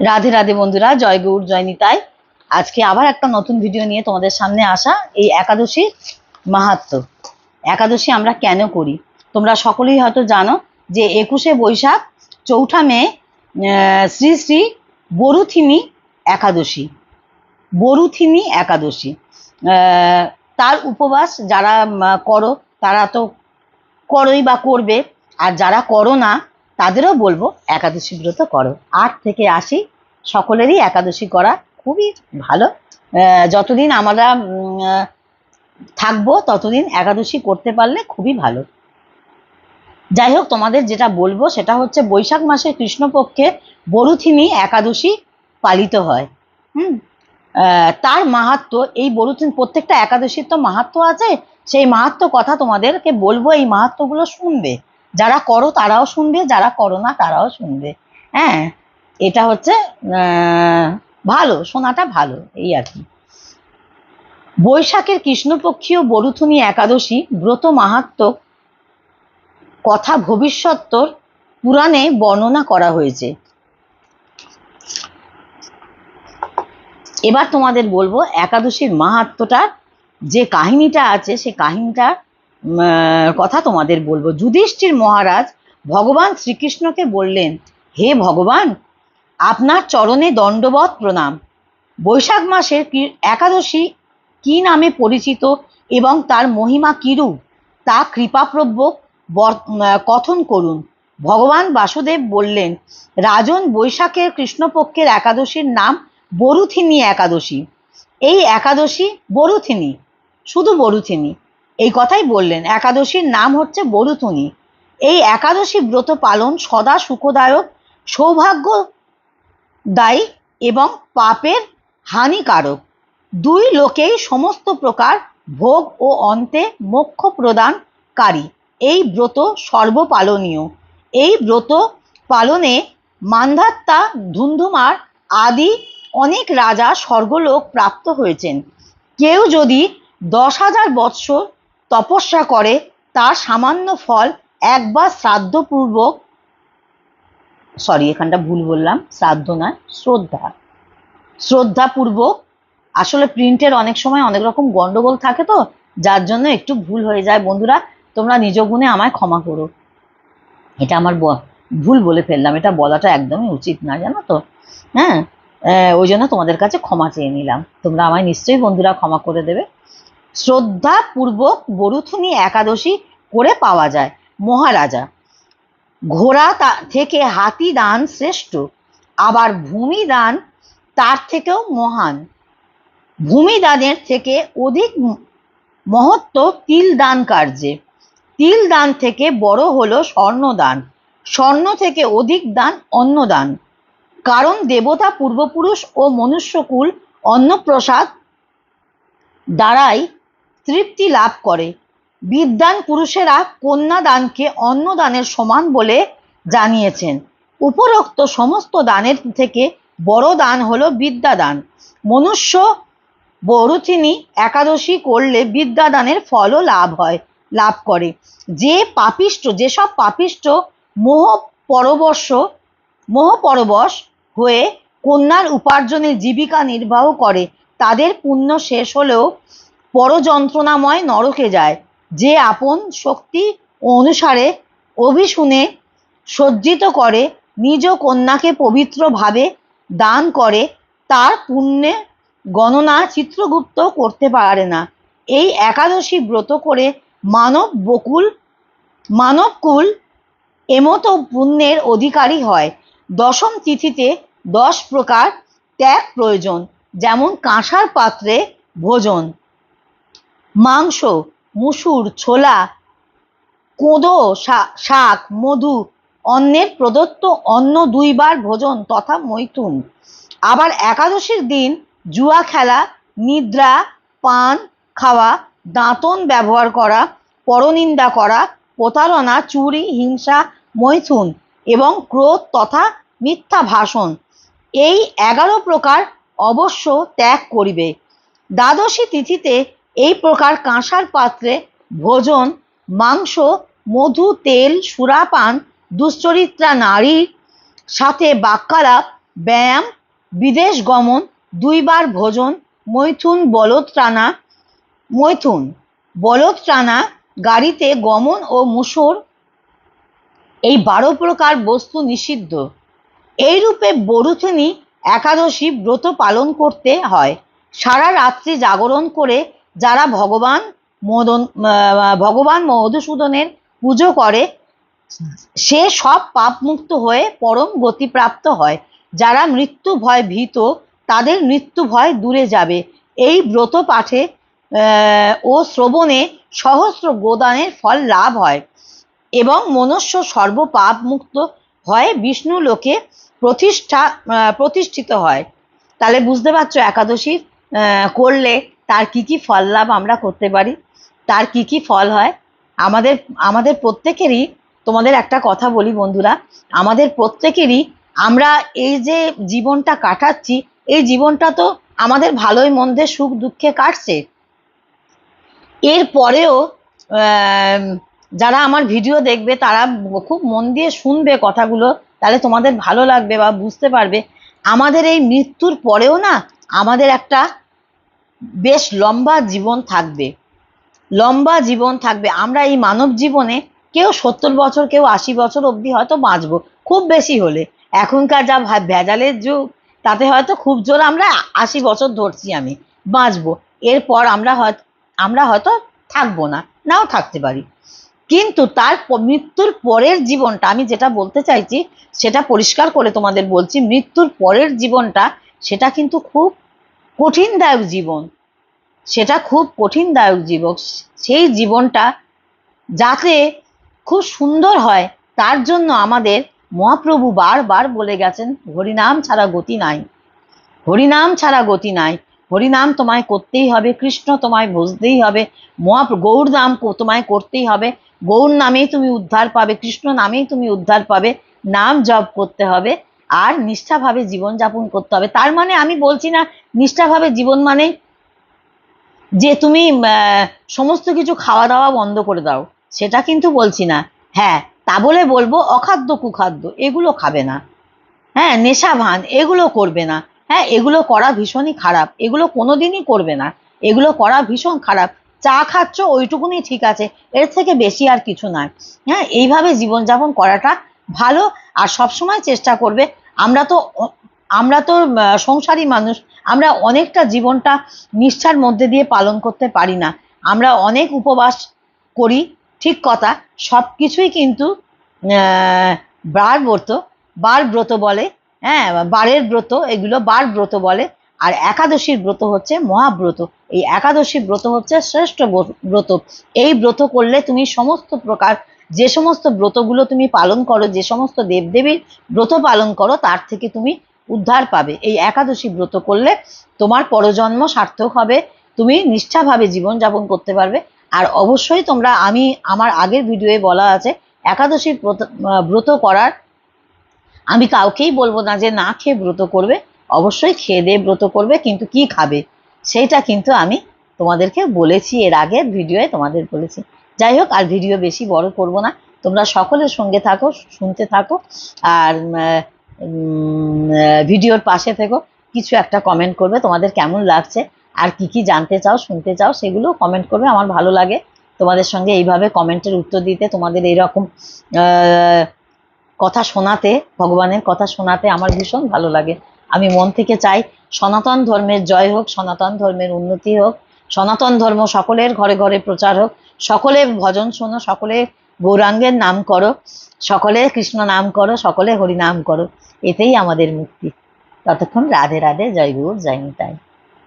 রাধে রাধে বন্ধুরা, জয় গৌর, জয় নিতাই। আজকে আবার একটা নতুন ভিডিও নিয়ে তোমাদের সামনে আসা এই একাদশী মাহাত্ম। একাদশী আমরা কেন করি? তোমরা সকলেই হয়তো জানো যে একুশে বৈশাখ, চৌঠা মে শ্রী শ্রী বরুথিনী একাদশী। বরুথিনী একাদশী। তার উপবাস যারা করো, তারা তো করোই বা করবে। আর যারা করো না তাদেরও বলব একাদশী ব্রত করো। আট থেকে আশি সকলেরই একাদশী করা খুবই ভালো। যতদিন আমরা থাকব ততদিন একাদশী করতে পারলে খুবই ভালো। যাই হোক, তোমাদের যেটা বলব সেটা হচ্ছে বৈশাখ মাসের কৃষ্ণপক্ষে বরুথিনী একাদশী পালিত হয়। হুম? তার মাহাত্ম, এই বরুথিন, প্রত্যেকটা একাদশীর তো মাহাত্ম আছে। সেই মাহাত্ম কথা তোমাদেরকে বলব, এই মাহাত্মগুলো শুনবে। যারা করো তারাও শুনবে যারা করো না তারাও শুনবে। হ্যাঁ? এটা হচ্ছে ভালো শোনাটা ভালো এই আর কি। বৈশাখের কৃষ্ণপক্ষীয় বরুথুনি একাদশী ব্রত মাহাত্ম কথা ভবিষ্যত্তর পুরাণে বর্ণনা করা হয়েছে। এবার তোমাদের বলব একাদশীর মাহাত্মটা যে কাহিনীটা আছে সে কাহিনীটা উম, আহ, কথা তোমাদের বলব। যুধিষ্ঠির মহারাজ ভগবান শ্রীকৃষ্ণকে বললেন, হে ভগবান, আপনার চরণে দণ্ডবত প্রণাম। বৈশাখ মাসের একাদশী কি নামে পরিচিত এবং তার মহিমা কিরূপ তা কৃপাপ্রব্য কথন করুন। ভগবান বাসুদেব বললেন, রাজন বৈশাখের কৃষ্ণপক্ষের একাদশীর নাম বরুথিনী একাদশী। এই একাদশী বরুথিনী, শুধু বরুথিনী। এই কথাই বললেন। একাদশীর নাম হচ্ছে বরুথুনি এই একাদশী ব্রত পালন সদা সুখদায়ক সৌভাগ্য দায়ী এবং পাপের হানিকারক। দুই লোকেই সমস্ত প্রকার ভোগ ও অন্তে মোক্ষ প্রদানকারী এই ব্রত সর্বপালনীয়। এই ব্রত পালনে মান্ধাত্তা, ধুন্ধুমার আদি অনেক রাজা স্বর্গলোক প্রাপ্ত হয়েছেন। কেউ যদি দশ হাজার বৎসর তপস্যা করে, তার সামান্য ফল একবার শ্রাদ্ধপূর্বক সরি এখানটা ভুল বললাম, শ্রাদ্ধ নয়, শ্রদ্ধা। শ্রদ্ধাপূর্বক, আসলে প্রিন্টের অনেক সময় অনেক রকম গন্ডগোল থাকে তো, যার জন্য একটু ভুল হয়ে যায়। বন্ধুরা, তোমরা নিজ গুণে আমায় ক্ষমা করো। এটা আমার ভুল বলে ফেললাম, এটা বলাটা একদমই উচিত না, জানো তো? হ্যাঁ? ওই জন্য তোমাদের কাছে ক্ষমা চেয়ে নিলাম। তোমরা আমায় নিশ্চয়ই বন্ধুরা ক্ষমা করে দেবে। শ্রদ্ধাপূর্বক বরুথুনি একাদশী করে পাওয়া যায়। মহারাজা, ঘোড়া তা- থেকে হাতি দান শ্রেষ্ঠ, আবার ভূমি দান তার থেকেও মহান। ভূমি দানের থেকে অধিক মহত্ব তিল দান কার্যে। তিল দান থেকে বড় হলো স্বর্ণদান স্বর্ণ থেকে অধিক দান অন্নদান কারণ দেবতা পূর্বপুরুষ ও মনুষ্যকুল অন্নপ্রসাদ দ্বারাই তৃপ্তি লাভ করে। বিদ্যান পুরুষেরা কন্যাদানকে অন্নদানের সমান বলে জানিয়েছেন। উপরোক্ত সমস্ত দানের থেকে বড় দান হলো বিদ্যাদান। মনুষ্য বরুথিনী একাদশী করলে বিদ্যাদানের ফলও লাভ হয়, লাভ করে। যে পাপিষ্ট যেসব পাপিষ্ট মোহ পরবশ মোহ পরবশ হয়ে কন্যার উপার্জনে জীবিকা নির্বাহ করে, তাদের পুণ্য শেষ হলেও পরযন্ত্রণাময় নরকে যায়। যে আপন শক্তি অনুসারে অভিশুনে সজ্জিত করে, নিজ কন্যাকে পবিত্রভাবে দান করে, তার পুণ্যে গণনা চিত্রগুপ্ত করতে পারে না। এই একাদশী ব্রত করে মানব বকুল মানবকুল এমতো পুণ্যের অধিকারী হয়। দশম তিথিতে দশ প্রকার ত্যাগ প্রয়োজন, যেমন কাঁসার পাত্রে ভোজন। মাংস, মুসুর, ছোলা, কোঁদো শাক, মধু, অন্নের প্রদত্ত অন্ন দুইবার ভোজন তথা মৈথুন। আবার একাদশীর দিন জুয়া খেলা, নিদ্রা, পান খাওয়া, দাঁতন ব্যবহার করা, পরনিন্দা করা, প্রতারণা, চুরি, হিংসা, মৈথুন এবং ক্রোধ তথা মিথ্যা ভাষণ। এই এগারো প্রকার অবশ্য ত্যাগ করিবে। দ্বাদশী তিথিতে এই প্রকার কাঁসার পাত্রে ভোজন, মাংস, মধু, তেল, সুরাপান, দুশ্চরিত্রা নারীর সাথে বাক্যালাপ, ব্যায়াম, বিদেশ গমন, দুইবার ভোজন, মৈথুন বলদ টানা মৈথুন বলদ টানা গাড়িতে গমন ও মুসর, এই বারো প্রকার বস্তু নিষিদ্ধ। এইরূপে বরুথিনী একাদশী ব্রত পালন করতে হয়। সারা রাত্রি জাগরণ করে যারা ভগবান মদন ভগবান মধুসূদনের পুজো করে, সে সব পাপ মুক্ত হয়ে পরম গতিপ্রাপ্ত হয়। যারা মৃত্যু ভয় ভীত, তাদের মৃত্যু ভয় দূরে যাবে। এই ব্রত পাঠে ও শ্রবণে সহস্র গোদানের ফল লাভ হয় এবং মনুষ্য সর্বপাপ মুক্ত হয় বিষ্ণু লোকে প্রতিষ্ঠা প্রতিষ্ঠিত হয়। তাহলে বুঝতে পারছ একাদশী করলে তার কি কি ফল লাভ আমরা করতে পারি? তার কি কি ফল হয়? আমাদের আমাদের প্রত্যেকেরই, তোমাদের একটা কথা বলি বন্ধুরা, আমাদের প্রত্যেকেরই আমরা এই যে জীবনটা কাটাচ্ছি, এই জীবনটা তো আমাদের ভালোই মন্দে সুখ দুঃখে কাটছে। এর পরেও যারা আমার ভিডিও দেখবে, তারা খুব মন দিয়ে শুনবে কথাগুলো, তাহলে তোমাদের ভালো লাগবে বা বুঝতে পারবে। আমাদের এই মৃত্যুর পরেও না, আমাদের একটা বেশ লম্বা জীবন থাকবে। লম্বা জীবন থাকবে। আমরা এই মানব জীবনে কেউ সত্তর বছর, কেউ আশি বছর অবধি হয়তো বাঁচবো, খুব বেশি হলে। এখনকার যা ভেজালের যুগ, তাতে হয়তো খুব জোর আমরা আশি বছর ধরছি আমি, বাঁচবো। এরপর আমরা হয়তো আমরা হয়তো থাকব না, নাও থাকতে পারি। কিন্তু তার মৃত্যুর পরের জীবনটা, আমি যেটা বলতে চাইছি, সেটা পরিষ্কার করে তোমাদের বলছি, মৃত্যুর পরের জীবনটা, সেটা কিন্তু খুব কঠিনদায়ক জীবন। সেটা খুব কঠিনদায়ক জীবন। সেই জীবনটা যাতে খুব সুন্দর হয়, তার জন্য আমাদের মহাপ্রভু বারবার বলে গেছেন, হরিনাম ছাড়া গতি নাই। হরিনাম ছাড়া গতি নাই। হরিনাম তোমায় করতেই হবে, কৃষ্ণ তোমায় বুঝতেই হবে, মহা গৌর নাম তোমায় করতেই হবে। গৌর নামেই তুমি উদ্ধার পাবে, কৃষ্ণ নামেই তুমি উদ্ধার পাবে। নাম জপ করতে হবে। আর নিষ্ঠাভাবে জীবনযাপন করতে হবে। তার মানে আমি বলছি না, নিষ্ঠাভাবে জীবন মানে যে তুমি সমস্ত কিছু খাওয়া দাওয়া বন্ধ করে দাও। সেটা কিন্তু বলছি না। হ্যাঁ তা বলে বলব, অখাদ্য, কুখাদ্য, এগুলো খাবে না। হ্যাঁ নেশা, ভান, এগুলো করবে না। হ্যাঁ এগুলো করা ভীষণই খারাপ। এগুলো কোনোদিনই করবে না। এগুলো করা ভীষণ খারাপ। চা খাচ্ছ, ওইটুকুনি ঠিক আছে। এর থেকে বেশি আর কিছু নয়। হ্যাঁ এইভাবে জীবনযাপন করাটা ভালো আর সব সময় চেষ্টা করবে। আমরা তো আমরা তো সংসারী মানুষ, আমরা অনেকটা জীবনটা নিষ্ঠার মধ্যে দিয়ে পালন করতে পারি না। আমরা অনেক উপবাস করি, ঠিক কথা সব কিছুই কিন্তু বার ব্রত বার ব্রত বলে হ্যাঁ বারের ব্রত, এগুলো বার ব্রত বলে। আর একাদশীর ব্রত হচ্ছে মহাব্রত। এই একাদশী ব্রত হচ্ছে শ্রেষ্ঠ ব্র- ব্রত। এই ব্রত করলে তুমি সমস্ত প্রকার, যে সমস্ত ব্রতগুলো তুমি পালন করো, যে সমস্ত দেবদেবীর ব্রত পালন করো, তার থেকে তুমি উদ্ধার পাবে। এই একাদশী ব্রত করলে তোমার পরজন্ম সার্থক হবে, তুমি নিষ্ঠাভাবে জীবনযাপন করতে পারবে। আর অবশ্যই তোমরা, আমি আমার আগের ভিডিওয়ে বলা আছে একাদশী ব্রত ব্রত করার, আমি কাউকেই বলব না যে না খেয়ে ব্রত করবে। অবশ্যই খেয়ে দিয়ে ব্রত করবে কিন্তু কি খাবে? সেইটা কিন্তু আমি তোমাদেরকে বলেছি এর আগের ভিডিওয়ে তোমাদের বলেছি। যাই হোক আর ভিডিও বেশি বড় করব না। তোমরা সকলের সঙ্গে থাকো শুনতে থাকো আর ভিডিওর পাশে থেকো। কিছু একটা কমেন্ট করবে তোমাদের কেমন লাগছে? আর কি কি জানতে চাও শুনতে চাও সেগুলো কমেন্ট করবে আমার ভালো লাগে। তোমাদের সঙ্গে এইভাবে কমেন্টের উত্তর দিতে তোমাদের এইরকম আহ, কথা শোনাতে ভগবানের কথা শোনাতে আমার ভীষণ ভালো লাগে। আমি মন থেকে চাই সনাতন ধর্মের জয় হোক, সনাতন ধর্মের উন্নতি হোক, সনাতন ধর্ম সকলের ঘরে ঘরে প্রচার হোক, সকলে ভজন শোনো, সকলে গৌরাঙ্গের নাম করো, সকলে কৃষ্ণ নাম করো, সকলে হরি নাম করো। এতেই আমাদের মুক্তি। ততক্ষণ রাধে রাধে, জয় গুরু, জয় নিতাই।